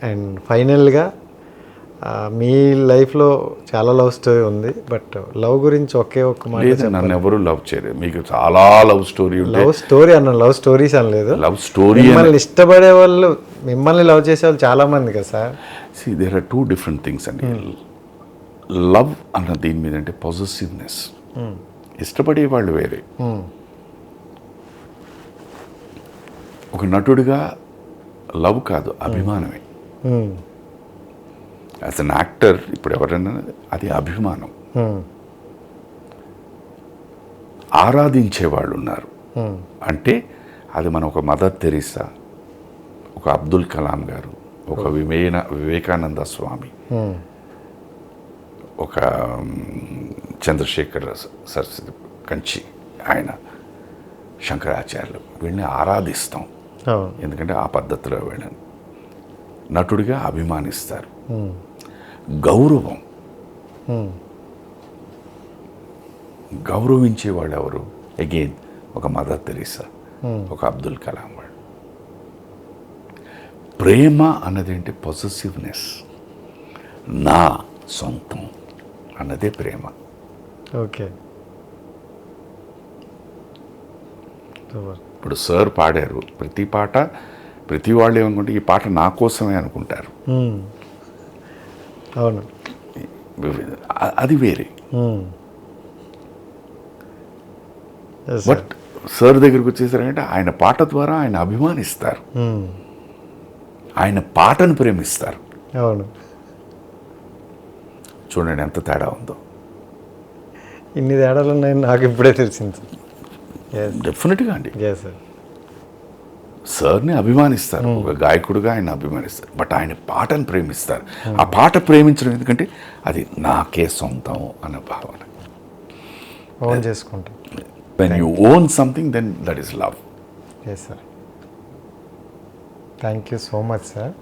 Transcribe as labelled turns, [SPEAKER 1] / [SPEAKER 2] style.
[SPEAKER 1] And ఫైనల్గా ఆ, మీ లైఫ్లో చాలా లవ్ స్టోరీ ఉంది బట్ లవ్ గురించి ఒకే ఒక్క మాట
[SPEAKER 2] నన్ను ఎవరు లవ్ చేయలేదు. మీకు చాలా లవ్ స్టోరీ
[SPEAKER 1] లవ్ స్టోరీ అన్న లవ్ స్టోరీస్ అనలేదు
[SPEAKER 2] లవ్ స్టోరీ
[SPEAKER 1] మిమ్మల్ని ఇష్టపడే వాళ్ళు మిమ్మల్ని లవ్ చేసే వాళ్ళు చాలా మంది కదా sir.
[SPEAKER 2] See there are two different things అండి. లవ్ అన్న దీని మీద అంటే పాజిటివ్నెస్ ఇష్టపడే వాళ్ళు వేరే.
[SPEAKER 1] Hmm.
[SPEAKER 2] ఒక నటుడిగా లవ్ కాదు అభిమానమే.
[SPEAKER 1] Hmm.
[SPEAKER 2] యాజ్ అన్ యాక్టర్ ఇప్పుడు ఎవరైనా అది అభిమానం.
[SPEAKER 1] Hmm.
[SPEAKER 2] ఆరాధించే వాళ్ళు ఉన్నారు
[SPEAKER 1] Hmm.
[SPEAKER 2] అంటే అది మన ఒక మదర్ తెరీసా ఒక అబ్దుల్ కలాం గారు ఒక వివేన వివేకానంద స్వామి
[SPEAKER 1] Hmm.
[SPEAKER 2] ఒక చంద్రశేఖర్ సరస్వతి కంచి ఆయన శంకరాచార్యులు. వీళ్ళని ఆరాధిస్తాం. ఎందుకంటే ఆ పద్ధతిలో వీళ్ళని. నటుడిగా అభిమానిస్తారు. గౌరవం. గౌరవించే వాళ్ళు ఎవరు అగైన్ ఒక మదర్ తెరీసా. ఒక అబ్దుల్ కలాం వాళ్ళు ప్రేమ అన్నది ఏంటి పొసెసివ్నెస్ నా సొంతం అన్నదే ప్రేమ.
[SPEAKER 1] ఓకే.
[SPEAKER 2] ఇప్పుడు సార్ పాడారు ప్రతి పాట ప్రతి వాళ్ళు ఏమనుకుంటే ఈ పాట నా కోసమే అనుకుంటారు.
[SPEAKER 1] అవును.
[SPEAKER 2] అది వేరే. బట్ సార్ దగ్గరికి వచ్చేసరికి ఆయన పాట ద్వారా ఆయన అభిమానిస్తారు. ఆయన పాటను ప్రేమిస్తారు.
[SPEAKER 1] అవును.
[SPEAKER 2] చూడండి ఎంత తేడా ఉందో.
[SPEAKER 1] ఇన్ని తేడాలు ఉన్నాయని నాకు ఇప్పుడే తెలిసింది.
[SPEAKER 2] డెఫినెట్గా అండి.
[SPEAKER 1] సార్
[SPEAKER 2] సార్ని అభిమానిస్తారు. ఒక గాయకుడిగా ఆయన అభిమానిస్తారు. బట్ ఆయన పాటను ప్రేమిస్తారు. ఆ పాట ప్రేమించడం ఎందుకంటే అది నాకే సొంతం అన్న భావన.
[SPEAKER 1] ఓన్ చేసుకుంటాం.
[SPEAKER 2] When you own something then that is love
[SPEAKER 1] yes sir thank you so much sir